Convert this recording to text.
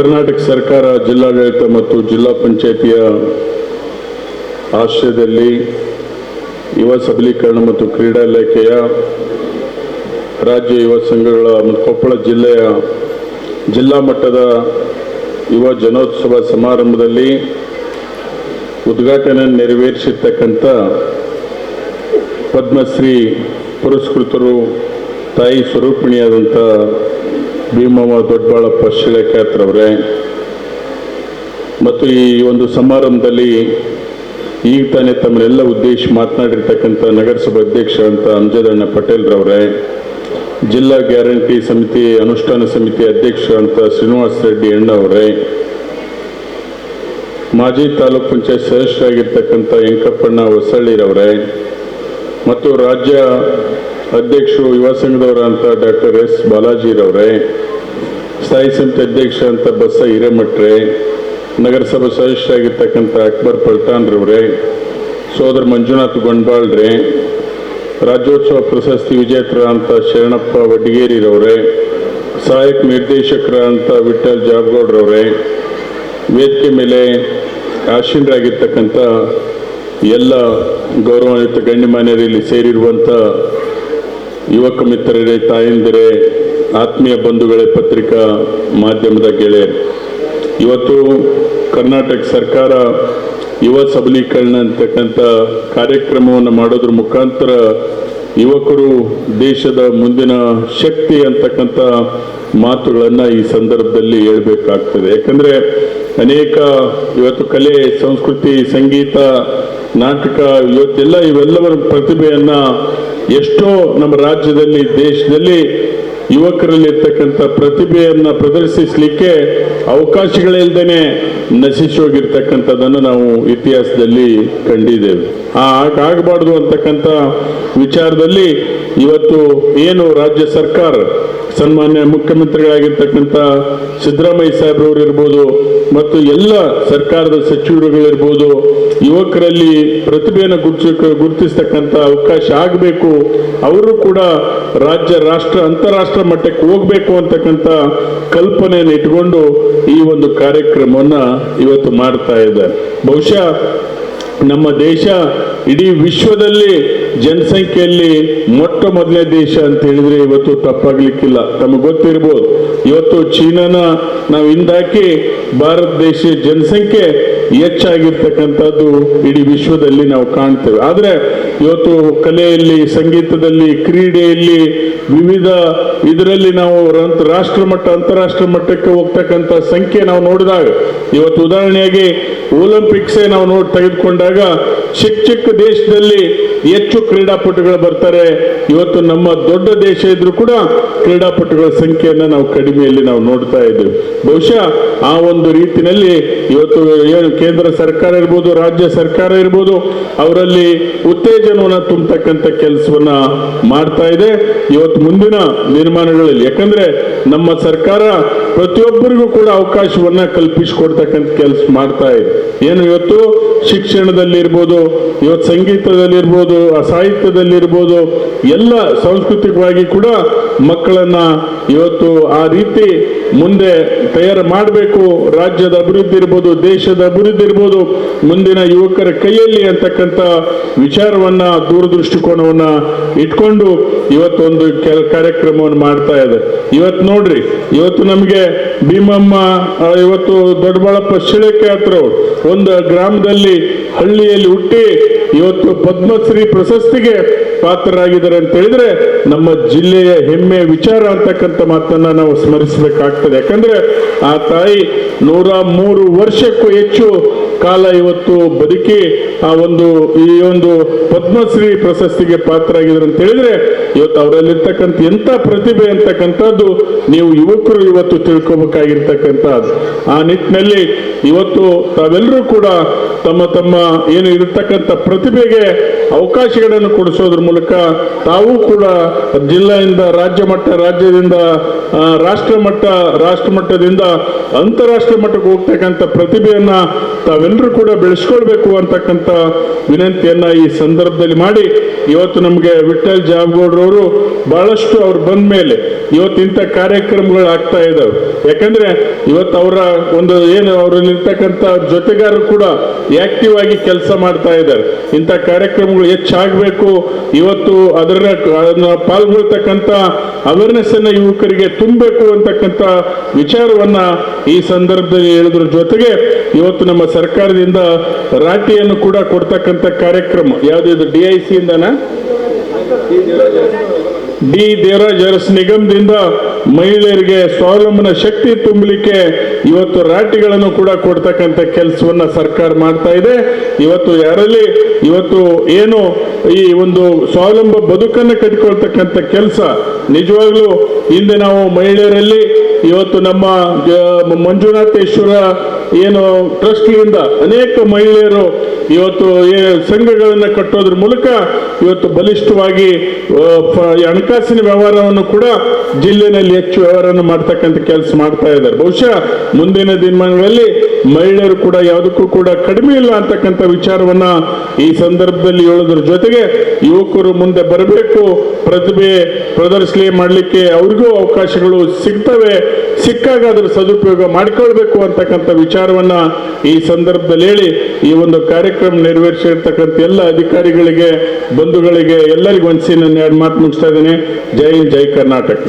ಕರ್ನಾಟಕ ಸರ್ಕಾರ ಜಿಲ್ಲಾಡಳಿತ ಮತ್ತು ಜಿಲ್ಲಾ ಪಂಚಾಯತಿಯ ಆಶ್ರಯದಲ್ಲಿ ಯುವ ಸಬಲೀಕರಣ ಮತ್ತು ಕ್ರೀಡಾ ಇಲಾಖೆಯ ರಾಜ್ಯ ಯುವ ಸಂಘಗಳ ಮತ್ತು ಕೊಪ್ಪಳ ಜಿಲ್ಲೆಯ ಜಿಲ್ಲಾ ಮಟ್ಟದ ಯುವ ಜನೋತ್ಸವ ಸಮಾರಂಭದಲ್ಲಿ ಉದ್ಘಾಟನೆ ನೆರವೇರಿಸಿರ್ತಕ್ಕಂಥ ಪದ್ಮಶ್ರೀ ಪುರಸ್ಕೃತರು ತಾಯಿ ಸ್ವರೂಪಿಣಿಯಾದಂಥ ಭೀಮವ್ವ ದೊಡ್ಡಬಾಳಪ್ಪ ಶಿಳೆಕ್ಯಾತ್ರವರೇ ಮತ್ತು ಈ ಒಂದು ಸಮಾರಂಭದಲ್ಲಿ ಈಗ ತಾನೇ ತಮ್ಮನ್ನೆಲ್ಲ ಉದ್ದೇಶ ಮಾತನಾಡಿರ್ತಕ್ಕಂಥ ನಗರಸಭಾ ಅಧ್ಯಕ್ಷರಂತ ಅಂಜದಣ್ಣ ಪಟೇಲ್ರವರೇ. ಜಿಲ್ಲಾ ಗ್ಯಾರಂಟಿ ಸಮಿತಿ, ಅನುಷ್ಠಾನ ಸಮಿತಿ ಅಧ್ಯಕ್ಷರಂತ ಶ್ರೀನಿವಾಸ ರೆಡ್ಡಿ ಅಣ್ಣವರೇ. ಮಾಜಿ ತಾಲೂಕ್ ಪಂಚಾಯತ್ ಸದಸ್ಯರಾಗಿರ್ತಕ್ಕಂಥ ವೆಂಕಪ್ಪಣ್ಣ ಹೊಸಳ್ಳಿರವರೇ. ಮತ್ತು ರಾಜ್ಯ ಅಧ್ಯಕ್ಷರು ಯುವ ಸಂಘದವರಂತ ಡಾಕ್ಟರ್ ಎಸ್ ಬಾಲಾಜಿರವರೇ. ಸ್ಥಾಯಿ ಸಮಿತಿ ಅಧ್ಯಕ್ಷ ಅಂತ ಬಸ್ಸ ಹಿರೇಮಠ್ರೆ, ನಗರಸಭಾ ಸದಸ್ಯರಾಗಿರ್ತಕ್ಕಂಥ ಅಕ್ಬರ್ ಪಲ್ಟಾನ್ರವ್ರೆ ಸೋದರ ಮಂಜುನಾಥ್ ಗೊಂಡಾಳ್ರೆ ರಾಜ್ಯೋತ್ಸವ ಪ್ರಶಸ್ತಿ ವಿಜೇತರ ಅಂತ ಶರಣಪ್ಪ ವಡ್ಗೇರಿರವ್ರೆ ಸಹಾಯಕ ನಿರ್ದೇಶಕರ ಅಂತ ವಿಠಲ್ ಜಾಬ್ಗೌಡ್ರವ್ರೆ, ವೇದಿಕೆ ಮೇಲೆ ಆಶೀನರಾಗಿರ್ತಕ್ಕಂಥ ಎಲ್ಲ ಗೌರವಾನ್ವಿತ ಗಣ್ಯಮಾನ್ಯರಲ್ಲಿ ಸೇರಿರುವಂಥ ಯುವಕ ಮಿತ್ರರೇ, ತಾಯಂದಿರೇ ಆತ್ಮೀಯ ಬಂಧುಗಳೇ, ಪತ್ರಿಕಾ ಮಾಧ್ಯಮದ ಗೆಳೆಯರು, ಇವತ್ತು ಕರ್ನಾಟಕ ಸರ್ಕಾರ ಯುವ ಸಬಲೀಕರಣ ಅಂತಕ್ಕಂಥ ಕಾರ್ಯಕ್ರಮವನ್ನು ಮಾಡೋದ್ರ ಮುಖಾಂತರ ಯುವಕರು ದೇಶದ ಮುಂದಿನ ಶಕ್ತಿ ಅಂತಕ್ಕಂಥ ಮಾತುಗಳನ್ನು ಈ ಸಂದರ್ಭದಲ್ಲಿ ಹೇಳಬೇಕಾಗ್ತದೆ. ಯಾಕಂದರೆ ಅನೇಕ ಇವತ್ತು ಕಲೆ, ಸಂಸ್ಕೃತಿ, ಸಂಗೀತ, ನಾಟಕ, ಇವತ್ತೆಲ್ಲ ಇವೆಲ್ಲವರ ಪ್ರತಿಭೆಯನ್ನು ಎಷ್ಟೋ ನಮ್ಮ ರಾಜ್ಯದಲ್ಲಿ, ದೇಶದಲ್ಲಿ ಯುವಕರಲ್ಲಿ ಇರ್ತಕ್ಕಂಥ ಪ್ರತಿಭೆಯನ್ನ ಪ್ರದರ್ಶಿಸಲಿಕ್ಕೆ ಅವಕಾಶಗಳಿಲ್ದೇನೆ ನಶಿಸಿ ಹೋಗಿರ್ತಕ್ಕಂಥದ್ದನ್ನು ನಾವು ಇತಿಹಾಸದಲ್ಲಿ ಕಂಡಿದ್ದೇವೆ. ಆ ಆಗಬಾರ್ದು ಅಂತಕ್ಕಂಥ ವಿಚಾರದಲ್ಲಿ ಇವತ್ತು ಏನು ರಾಜ್ಯ ಸರ್ಕಾರ ಸನ್ಮಾನ್ಯ ಮುಖ್ಯಮಂತ್ರಿಗಳಾಗಿರ್ತಕ್ಕಂಥ ಸಿದ್ದರಾಮಯ್ಯ ಸಾಹೇಬ್ರವ್ರು ಇರ್ಬೋದು ಮತ್ತು ಎಲ್ಲ ಸರ್ಕಾರದ ಸಚಿವರುಗಳಿರ್ಬೋದು, ಯುವಕರಲ್ಲಿ ಪ್ರತಿಭೆಯನ್ನು ಗುರುತಿಸ ಗುರುತಿಸ್ತಕ್ಕಂಥ ಅವಕಾಶ ಆಗಬೇಕು. ಅವರು ಕೂಡ ರಾಜ್ಯ, ರಾಷ್ಟ್ರ, ಅಂತಾರಾಷ್ಟ್ರ ಮಟ್ಟಕ್ಕೆ ಹೋಗಬೇಕು ಅಂತಕ್ಕಂಥ ಕಲ್ಪನೆಯನ್ನು ಇಟ್ಕೊಂಡು ಈ ಒಂದು ಕಾರ್ಯಕ್ರಮವನ್ನು ಇವತ್ತು ಮಾಡ್ತಾ ಇದ್ದಾರೆ. ಬಹುಶಃ ನಮ್ಮ ದೇಶ ಇಡೀ ವಿಶ್ವದಲ್ಲಿ ಜನಸಂಖ್ಯೆಯಲ್ಲಿ ಮೊಟ್ಟ ಮೊದಲನೇ ದೇಶ ಅಂತ ಹೇಳಿದ್ರೆ ಇವತ್ತು ತಪ್ಪಾಗ್ಲಿಕ್ಕಿಲ್ಲ. ತಮಗೆ ಗೊತ್ತಿರ್ಬೋದು. ಇವತ್ತು ಚೀನಾನ ನಾವು ಹಿಂದಾಕಿ ಭಾರತ ದೇಶ ಜನಸಂಖ್ಯೆ ಹೆಚ್ಚಾಗಿರ್ತಕ್ಕಂಥದ್ದು ಇಡೀ ವಿಶ್ವದಲ್ಲಿ ನಾವು ಕಾಣ್ತೇವೆ. ಆದರೆ ಇವತ್ತು ಕಲೆಯಲ್ಲಿ, ಸಂಗೀತದಲ್ಲಿ, ಕ್ರೀಡೆಯಲ್ಲಿ ವಿವಿಧ ಇದರಲ್ಲಿ ನಾವು ರಾಷ್ಟ್ರ ಮಟ್ಟ, ಅಂತಾರಾಷ್ಟ್ರ ಮಟ್ಟಕ್ಕೆ ಹೋಗ್ತಕ್ಕಂಥ ಸಂಖ್ಯೆ ನಾವು ನೋಡಿದಾಗ, ಇವತ್ತು ಉದಾಹರಣೆಯಾಗಿ ಒಲಿಂಪಿಕ್ಸೇ ನಾವು ನೋಡಿ ತೆಗೆದುಕೊಂಡಾಗ ಚಿಕ್ಕ ಚಿಕ್ಕ ದೇಶದಲ್ಲಿ ಹೆಚ್ಚು ಕ್ರೀಡಾಪಟುಗಳು ಬರ್ತಾರೆ. ಇವತ್ತು ನಮ್ಮ ದೊಡ್ಡ ದೇಶ ಇದ್ರೂ ಕೂಡ ಕ್ರೀಡಾಪಟುಗಳ ಸಂಖ್ಯೆಯನ್ನು ನಾವು ಕಡಿಮೆಯಲ್ಲಿ ನಾವು ನೋಡ್ತಾ ಇದ್ದೇವೆ. ಬಹುಶಃ ಆ ಒಂದು ರೀತಿನಲ್ಲಿ ಇವತ್ತು ಏನು ಕೇಂದ್ರ ಸರ್ಕಾರ ಇರ್ಬೋದು, ರಾಜ್ಯ ಸರ್ಕಾರ ಇರ್ಬೋದು, ಅವರಲ್ಲಿ ಉತ್ತೇಜನವನ್ನು ತುಂಬತಕ್ಕಂಥ ಕೆಲಸವನ್ನ ಮಾಡ್ತಾ ಇದೆ. ಇವತ್ತು ಮುಂದಿನ ನಿರ್ಮಾಣಗಳಲ್ಲಿ, ಯಾಕಂದ್ರೆ ನಮ್ಮ ಸರ್ಕಾರ ಪ್ರತಿಯೊಬ್ಬರಿಗೂ ಕೂಡ ಅವಕಾಶವನ್ನ ಕಲ್ಪಿಸಿಕೊಡ್ತಕ್ಕಂಥ ಕೆಲಸ ಮಾಡ್ತಾ ಇದೆ. ಏನು ಇವತ್ತು ಶಿಕ್ಷಣದಲ್ಲಿರ್ಬೋದು ಇವತ್ತು ಸಂಗೀತದಲ್ಲಿರ್ಬೋದು ಸಾಹಿತ್ಯದಲ್ಲಿರ್ಬೋದು ಎಲ್ಲ ಸಾಂಸ್ಕೃತಿಕವಾಗಿ ಕೂಡ ಮಕ್ಕಳನ್ನ ಇವತ್ತು ಆ ರೀತಿ ಮುಂದೆ ತಯಾರು ಮಾಡಬೇಕು. ರಾಜ್ಯದ ಅಭಿವೃದ್ಧಿ ಇರ್ಬೋದು, ದೇಶದ ಅಭಿವೃದ್ಧಿ ಇರ್ಬೋದು, ಮುಂದಿನ ಯುವಕರ ಕೈಯಲ್ಲಿ ಅಂತಕ್ಕಂಥ ವಿಚಾರವನ್ನ ದೂರದೃಷ್ಟಿಕೋನವನ್ನ ಇಟ್ಕೊಂಡು ಇವತ್ತೊಂದು ಕೆಲ ಕಾರ್ಯಕ್ರಮವನ್ನು ಮಾಡ್ತಾ ಇದೆ. ಇವತ್ತು ನೋಡ್ರಿ, ಇವತ್ತು ನಮಗೆ ಭೀಮಮ್ಮ ಇವತ್ತು ದೊಡ್ಡಬಳ್ಳಪ್ಪ ಶಿಳಕ್ಕೆ ಹತ್ರ ಒಂದು ಗ್ರಾಮದಲ್ಲಿ ಹಳ್ಳಿಯಲ್ಲಿ ಹುಟ್ಟಿ ಇವತ್ತು ಪದ್ಮಶ್ರೀ ಪ್ರಶಸ್ತಿಗೆ ಪಾತ್ರರಾಗಿದ್ದಾರೆ ಅಂತ ಹೇಳಿದ್ರೆ ನಮ್ಮ ಜಿಲ್ಲೆಯ ಹೆಮ್ಮೆ ವಿಚಾರ ಅಂತಕ್ಕಂಥ ಮಾತನ್ನ ನಾವು ಸ್ಮರಿಸಬೇಕಾಗ್ತದೆ. ಯಾಕಂದ್ರೆ ಆ ತಾಯಿ ನೂರ ಮೂರು ವರ್ಷಕ್ಕೂ ಹೆಚ್ಚು ಕಾಲ ಇವತ್ತು ಬದುಕಿ ಆ ಒಂದು, ಈ ಒಂದು ಪದ್ಮಶ್ರೀ ಪ್ರಶಸ್ತಿಗೆ ಪಾತ್ರ ಆಗಿದ್ರು ಅಂತ ಹೇಳಿದ್ರೆ, ಇವತ್ತು ಅವರಲ್ಲಿರ್ತಕ್ಕಂಥ ಎಂತ ಪ್ರತಿಭೆ ಅಂತಕ್ಕಂಥದ್ದು ನೀವು ಯುವಕರು ಇವತ್ತು ತಿಳ್ಕೊಬೇಕಾಗಿರ್ತಕ್ಕಂಥದ್ದು. ಆ ನಿಟ್ಟಿನಲ್ಲಿ ಇವತ್ತು ತಾವೆಲ್ಲರೂ ಕೂಡ ತಮ್ಮ ತಮ್ಮ ಏನು ಇರತಕ್ಕಂಥ ಪ್ರತಿಭೆಗೆ ಅವಕಾಶಗಳನ್ನು ಕೊಡಿಸೋದ್ರ ಮೂಲಕ ತಾವು ಕೂಡ ಜಿಲ್ಲೆಯಿಂದ ರಾಜ್ಯ ಮಟ್ಟ, ರಾಜ್ಯದಿಂದ ರಾಷ್ಟ್ರ ಮಟ್ಟ, ರಾಷ್ಟ್ರ ಮಟ್ಟದಿಂದ ಅಂತಾರಾಷ್ಟ್ರೀಯ ಮಟ್ಟಕ್ಕೆ ಹೋಗ್ತಕ್ಕಂಥ ಪ್ರತಿಭೆಯನ್ನ ತಾವೆಲ್ಲರೂ ಕೂಡ ಬೆಳೆಸ್ಕೊಳ್ಬೇಕು ಅಂತಕ್ಕಂಥ ವಿನಂತಿಯನ್ನ ಈ ಸಂದರ್ಭದಲ್ಲಿ ಮಾಡಿ ಇವತ್ತು ನಮಗೆ ವಿಠಲ್ ಜಾಬ್ಗೌಡ್ರವರು ಬಹಳಷ್ಟು ಅವ್ರು ಬಂದ ಮೇಲೆ ಇವತ್ತು ಇಂಥ ಕಾರ್ಯಕ್ರಮಗಳು ಆಗ್ತಾ ಇದ್ದಾವೆ ಯಾಕಂದ್ರೆ ಇವತ್ತು ಅವರ ಒಂದು ಏನು ಅವರಲ್ಲಿರ್ತಕ್ಕಂಥ ಜೊತೆಗಾರರು ಕೂಡ ಆಕ್ಟಿವ್ ಆಗಿ ಕೆಲಸ ಮಾಡ್ತಾ ಇದ್ದಾರೆ. ಇಂಥ ಕಾರ್ಯಕ್ರಮಗಳು ಹೆಚ್ಚಾಗಬೇಕು ಇವತ್ತು ಅದರ ಪಾಲ್ಗೊಳ್ತಕ್ಕಂಥ ಅವೇರ್ನೆಸ್ ಅನ್ನ ಯುವಕರಿಗೆ ತುಂಬಬೇಕು ಅಂತಕ್ಕಂಥ ವಿಚಾರವನ್ನ ಈ ಸಂದರ್ಭದಲ್ಲಿ ಹೇಳಿದ್ರ. ಜೊತೆಗೆ ಇವತ್ತು ನಮ್ಮ ಸರ್ಕಾರದಿಂದ ರಾಟಿಯನ್ನು ಕೂಡ ಕೊಡ್ತಕ್ಕಂಥ ಕಾರ್ಯಕ್ರಮ, ಯಾವ್ದು ಡಿ ಐ ಸಿ ಇಂದನಾ? ಡಿ ದೇವರಾಜ್ ಅರಸ್ ನಿಗಮದಿಂದ ಮಹಿಳೆಯರಿಗೆ ಸ್ವಾವಲಂಬನ ಶಕ್ತಿ ತುಂಬಲಿಕ್ಕೆ ಇವತ್ತು ರಾಟಿಗಳನ್ನು ಕೂಡ ಕೊಡ್ತಕ್ಕಂಥ ಕೆಲಸವನ್ನ ಸರ್ಕಾರ ಮಾಡ್ತಾ ಇದೆ. ಇವತ್ತು ಯಾರಲ್ಲಿ, ಇವತ್ತು ಏನು ಈ ಒಂದು ಸ್ವಾವಲಂಬ ಬದುಕನ್ನು ಕಟ್ಟಿಕೊಳ್ತಕ್ಕಂಥ ಕೆಲಸ ನಿಜವಾಗ್ಲೂ ಹಿಂದೆ ನಾವು ಮಹಿಳೆಯರಲ್ಲಿ ಇವತ್ತು ನಮ್ಮ ಮಂಜುನಾಥೇಶ್ವರ ಏನು ಟ್ರಸ್ಟ್ನಿಂದ ಅನೇಕ ಮಹಿಳೆಯರು ಇವತ್ತು ಸಂಘಗಳನ್ನ ಕಟ್ಟೋದ್ರ ಮೂಲಕ ಇವತ್ತು ಬಲಿಷ್ಠವಾಗಿ ಹಣಕಾಸಿನ ವ್ಯವಹಾರವನ್ನು ಕೂಡ ಜಿಲ್ಲೆನಲ್ಲಿ ಹೆಚ್ಚು ವ್ಯವಹಾರವನ್ನು ಮಾಡ್ತಕ್ಕಂಥ ಕೆಲಸ ಮಾಡ್ತಾ ಇದ್ದಾರೆ. ಬಹುಶಃ ಮುಂದಿನ ದಿನಮಾನಗಳಲ್ಲಿ ಮಹಿಳೆಯರು ಕೂಡ ಯಾವುದಕ್ಕೂ ಕೂಡ ಕಡಿಮೆ ಇಲ್ಲ ಅಂತಕ್ಕಂಥ ವಿಚಾರವನ್ನ ಈ ಸಂದರ್ಭದಲ್ಲಿ ಹೇಳೋದ್ರ ಜೊತೆಗೆ ಯುವಕರು ಮುಂದೆ ಬರಬೇಕು. ಪ್ರತಿಭೆ ಪ್ರದರ್ಶನ ಮಾಡಲಿಕ್ಕೆ ಅವ್ರಿಗೂ ಅವಕಾಶಗಳು ಸಿಗ್ತವೆ. ಸಿಕ್ಕಾಗ ಅದರ ಸದುಪಯೋಗ ಮಾಡಿಕೊಳ್ಬೇಕು ಅಂತಕ್ಕಂಥ ವಿಚಾರವನ್ನ ಈ ಸಂದರ್ಭದಲ್ಲಿ ಹೇಳಿ ಈ ಒಂದು ಕಾರ್ಯಕ್ರಮ ನೆರವೇರಿಸಿರ್ತಕ್ಕಂಥ ಎಲ್ಲ ಅಧಿಕಾರಿಗಳಿಗೆ, ಬಂಧುಗಳಿಗೆ ಎಲ್ಲರಿಗೂ ಒಂದ್ಸಿ ನನ್ನ ಎರಡು ಮಾತು ಮುಗಿಸ್ತಾ ಇದ್ದೇನೆ. ಜೈ ಜೈ ಕರ್ನಾಟಕ.